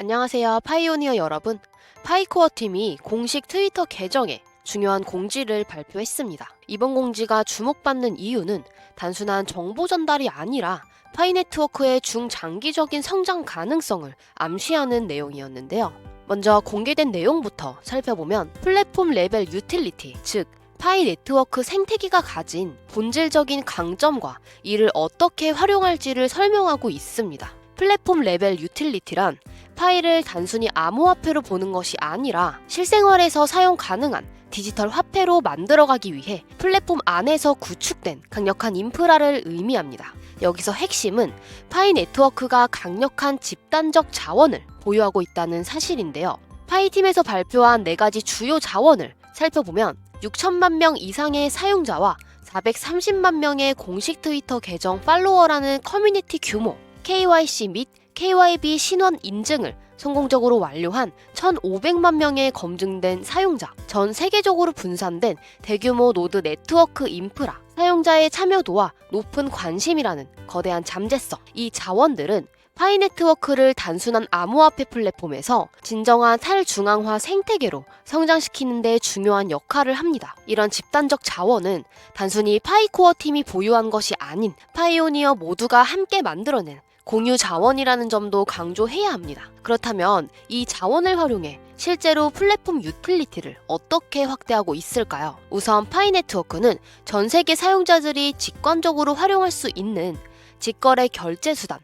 안녕하세요, 파이오니어 여러분. 파이코어 팀이 공식 트위터 계정에 중요한 공지를 발표했습니다. 이번 공지가 주목받는 이유는 단순한 정보 전달이 아니라 파이 네트워크의 중장기적인 성장 가능성을 암시하는 내용이었는데요. 먼저 공개된 내용부터 살펴보면 플랫폼 레벨 유틸리티, 즉 파이 네트워크 생태계가 가진 본질적인 강점과 이를 어떻게 활용할지를 설명하고 있습니다. 플랫폼 레벨 유틸리티란 파일을 단순히 암호화폐로 보는 것이 아니라 실생활에서 사용 가능한 디지털 화폐로 만들어가기 위해 플랫폼 안에서 구축된 강력한 인프라를 의미합니다. 여기서 핵심은 파이 네트워크가 강력한 집단적 자원을 보유하고 있다는 사실인데요. 파이 팀에서 발표한 네 가지 주요 자원을 살펴보면 6천만 명 이상의 사용자와 430만 명의 공식 트위터 계정 팔로워라는 커뮤니티 규모, KYC 및 KYB 신원 인증을 성공적으로 완료한 1,500만 명의 검증된 사용자, 전 세계적으로 분산된 대규모 노드 네트워크 인프라, 사용자의 참여도와 높은 관심이라는 거대한 잠재성. 이 자원들은 파이 네트워크를 단순한 암호화폐 플랫폼에서 진정한 탈중앙화 생태계로 성장시키는 데 중요한 역할을 합니다. 이런 집단적 자원은 단순히 파이코어 팀이 보유한 것이 아닌 파이오니어 모두가 함께 만들어낸 공유 자원이라는 점도 강조해야 합니다. 그렇다면 이 자원을 활용해 실제로 플랫폼 유틸리티를 어떻게 확대하고 있을까요? 우선 파이 네트워크는 전 세계 사용자들이 직관적으로 활용할 수 있는 직거래 결제 수단,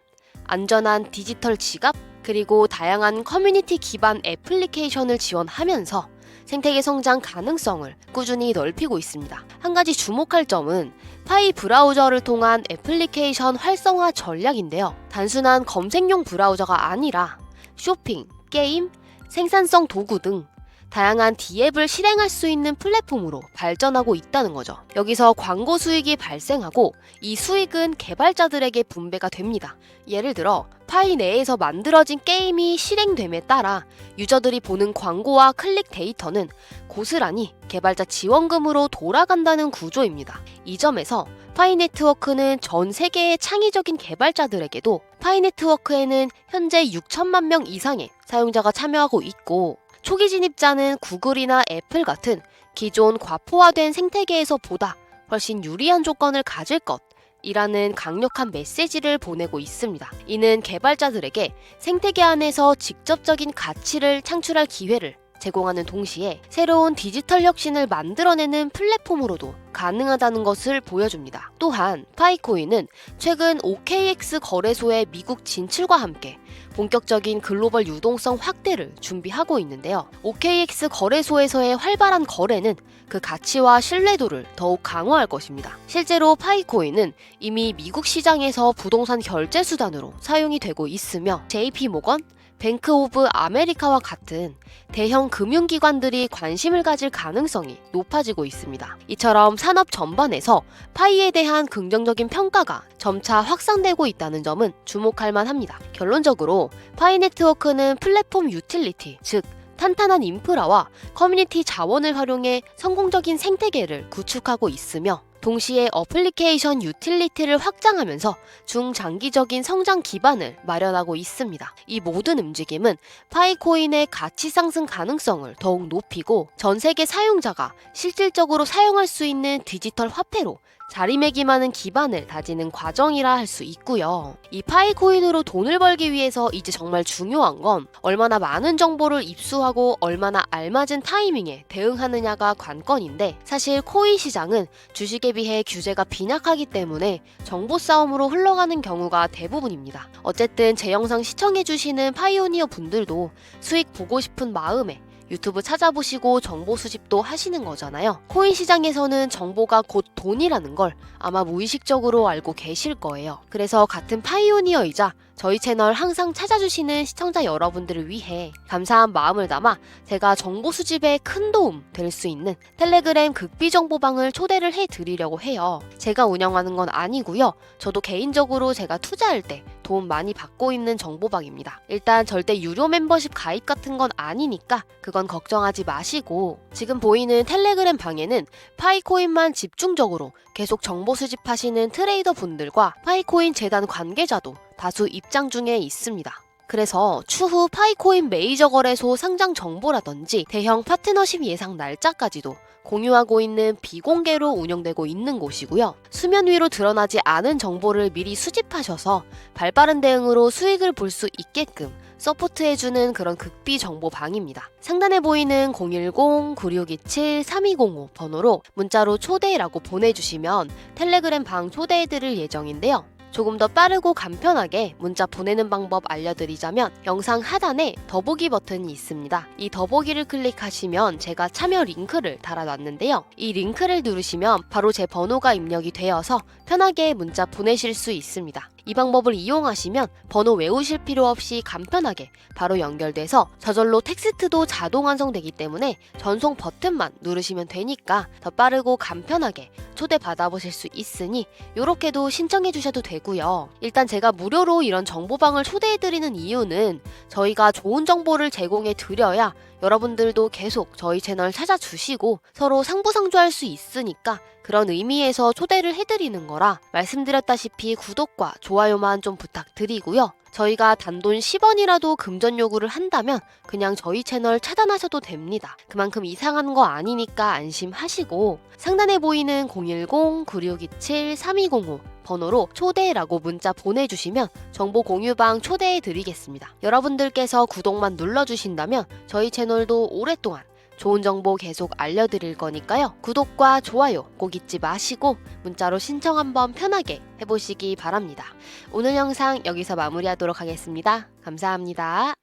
안전한 디지털 지갑, 그리고 다양한 커뮤니티 기반 애플리케이션을 지원하면서 생태계 성장 가능성을 꾸준히 넓히고 있습니다. 한 가지 주목할 점은 파이 브라우저를 통한 애플리케이션 활성화 전략인데요. 단순한 검색용 브라우저가 아니라 쇼핑, 게임, 생산성 도구 등 다양한 D앱을 실행할 수 있는 플랫폼으로 발전하고 있다는 거죠. 여기서 광고 수익이 발생하고 이 수익은 개발자들에게 분배가 됩니다. 예를 들어 파이 내에서 만들어진 게임이 실행됨에 따라 유저들이 보는 광고와 클릭 데이터는 고스란히 개발자 지원금으로 돌아간다는 구조입니다. 이 점에서 파이 네트워크는 전 세계의 창의적인 개발자들에게도 파이 네트워크에는 현재 6천만 명 이상의 사용자가 참여하고 있고 초기 진입자는 구글이나 애플 같은 기존 과포화된 생태계에서 보다 훨씬 유리한 조건을 가질 것. 이라는 강력한 메시지를 보내고 있습니다. 이는 개발자들에게 생태계 안에서 직접적인 가치를 창출할 기회를 제공하는 동시에 새로운 디지털 혁신을 만들어내는 플랫폼으로도 가능하다는 것을 보여줍니다. 또한 파이코인은 최근 OKX 거래소의 미국 진출과 함께 본격적인 글로벌 유동성 확대를 준비하고 있는데요. OKX 거래소에서의 활발한 거래는 그 가치와 신뢰도를 더욱 강화할 것입니다. 실제로 파이코인은 이미 미국 시장에서 부동산 결제 수단으로 사용이 되고 있으며 JP 모건, 뱅크 오브 아메리카와 같은 대형 금융기관들이 관심을 가질 가능성이 높아지고 있습니다. 이처럼 산업 전반에서 파이에 대한 긍정적인 평가가 점차 확산되고 있다는 점은 주목할 만합니다. 결론적으로 파이 네트워크는 플랫폼 유틸리티, 즉 탄탄한 인프라와 커뮤니티 자원을 활용해 성공적인 생태계를 구축하고 있으며 동시에 어플리케이션 유틸리티를 확장하면서 중장기적인 성장 기반을 마련하고 있습니다. 이 모든 움직임은 파이코인의 가치 상승 가능성을 더욱 높이고 전 세계 사용자가 실질적으로 사용할 수 있는 디지털 화폐로 자리매김하는 기반을 다지는 과정이라 할 수 있고요. 이 파이코인으로 돈을 벌기 위해서 이제 정말 중요한 건 얼마나 많은 정보를 입수하고 얼마나 알맞은 타이밍에 대응하느냐가 관건인데 사실 코인 시장은 주식에 비해 규제가 빈약하기 때문에 정보 싸움으로 흘러가는 경우가 대부분입니다. 어쨌든 제 영상 시청해주시는 파이오니어 분들도 수익 보고 싶은 마음에 유튜브 찾아보시고 정보 수집도 하시는 거잖아요. 코인 시장에서는 정보가 곧 돈이라는 걸 아마 무의식적으로 알고 계실 거예요. 그래서 같은 파이오니어이자 저희 채널 항상 찾아주시는 시청자 여러분들을 위해 감사한 마음을 담아 제가 정보 수집에 큰 도움 될 수 있는 텔레그램 극비 정보방을 초대를 해 드리려고 해요. 제가 운영하는 건 아니고요. 저도 개인적으로 제가 투자할 때 도움 많이 받고 있는 정보방입니다. 일단 절대 유료 멤버십 가입 같은 건 아니니까 그건 걱정하지 마시고 지금 보이는 텔레그램 방에는 파이코인만 집중적으로 계속 정보 수집하시는 트레이더 분들과 파이코인 재단 관계자도 다수 입장 중에 있습니다. 그래서 추후 파이코인 메이저 거래소 상장 정보라든지 대형 파트너십 예상 날짜까지도 공유하고 있는 비공개로 운영되고 있는 곳이고요. 수면 위로 드러나지 않은 정보를 미리 수집하셔서 발빠른 대응으로 수익을 볼 수 있게끔 서포트해주는 그런 극비 정보방입니다. 상단에 보이는 010-9627-3205 번호로 문자로 초대라고 보내주시면 텔레그램 방 초대해드릴 예정인데요. 조금 더 빠르고 간편하게 문자 보내는 방법 알려드리자면 영상 하단에 더보기 버튼이 있습니다. 이 더보기를 클릭하시면 제가 참여 링크를 달아놨는데요. 이 링크를 누르시면 바로 제 번호가 입력이 되어서 편하게 문자 보내실 수 있습니다. 이 방법을 이용하시면 번호 외우실 필요 없이 간편하게 바로 연결돼서 저절로 텍스트도 자동 완성되기 때문에 전송 버튼만 누르시면 되니까 더 빠르고 간편하게 초대 받아보실 수 있으니 이렇게도 신청해 주셔도 되고요. 일단 제가 무료로 이런 정보방을 초대해 드리는 이유는 저희가 좋은 정보를 제공해 드려야 여러분들도 계속 저희 채널 찾아주시고 서로 상부상조할 수 있으니까 그런 의미에서 초대를 해드리는 거라 말씀드렸다시피 구독과 좋아요만 좀 부탁드리고요. 저희가 단돈 10원이라도 금전 요구를 한다면 그냥 저희 채널 차단하셔도 됩니다. 그만큼 이상한 거 아니니까 안심하시고 상단에 보이는 010-9627-3205 번호로 초대라고 문자 보내주시면 정보 공유방 초대해 드리겠습니다. 여러분들께서 구독만 눌러주신다면 저희 채널도 오랫동안 좋은 정보 계속 알려드릴 거니까요. 구독과 좋아요 꼭 잊지 마시고 문자로 신청 한번 편하게 해보시기 바랍니다. 오늘 영상 여기서 마무리하도록 하겠습니다. 감사합니다.